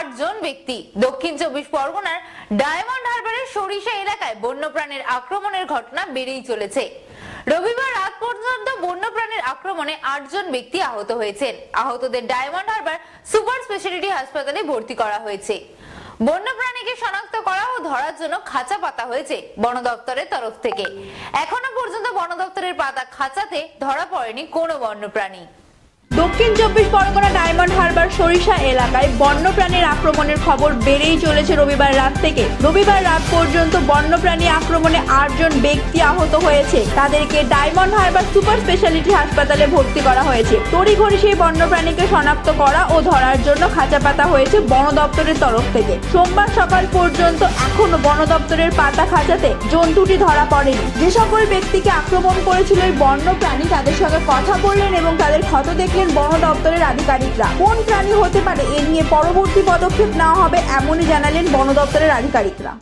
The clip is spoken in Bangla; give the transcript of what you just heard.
আটজন ব্যক্তি। দক্ষিণ চব্বিশ পরগনার ডায়মন্ড হারবারের সরিষা এলাকায় বন্যপ্রাণীর আক্রমণের ঘটনা বেড়েই চলেছে। রবিবার রাত পর্যন্ত বন্যপ্রাণীর আক্রমণে আটজন ব্যক্তি আহত হয়েছেন। আহতদের ডায়মন্ড হারবার সুপার স্পেশালিটি হাসপাতালে ভর্তি করা হয়েছে। বন্যপ্রাণীকে শনাক্ত করা ও ধরার জন্য খাঁচা পাতা হয়েছে বন দপ্তরের তরফ থেকে। এখনও পর্যন্ত বন দপ্তরের পাতা খাঁচাতে ধরা পড়েনি কোনো বন্যপ্রাণী। দক্ষিণ চব্বিশ পরগনা ডায়মন্ড হারবার সরিষা এলাকায় বন্যপ্রাণীর আক্রমণের খবর বেড়েই চলেছে রবিবার রাত থেকে। রবিবার রাত পর্যন্ত বন্যপ্রাণী আক্রমণে আটজন ব্যক্তি আহত হয়েছে। তাদেরকে ডায়মন্ড হারবার সুপার স্পেশালিটি হাসপাতালে ভর্তি করা হয়েছে। তড়িঘড়ি সেই বন্যপ্রাণীকে শনাক্ত করা ও ধরার জন্য খাঁচা পাতা হয়েছে বন দপ্তরের তরফ থেকে। সোমবার সকাল পর্যন্ত এখনও বন দপ্তরের পাতা খাঁচাতে জন্তুটি ধরা পড়েনি। যে সকল ব্যক্তিকে আক্রমণ করেছিল এই বন্যপ্রাণী তাদের সঙ্গে কথা বললেন এবং তাদের ক্ষত দেখলেন রাজ্যের বন দপ্তরের আধিকারিকরা। কোন প্রাণী হতে পারে, এ নিয়ে পরবর্তী পদক্ষেপ নেওয়া হবে, এমনই জানালেন বন দপ্তরের আধিকারিকরা।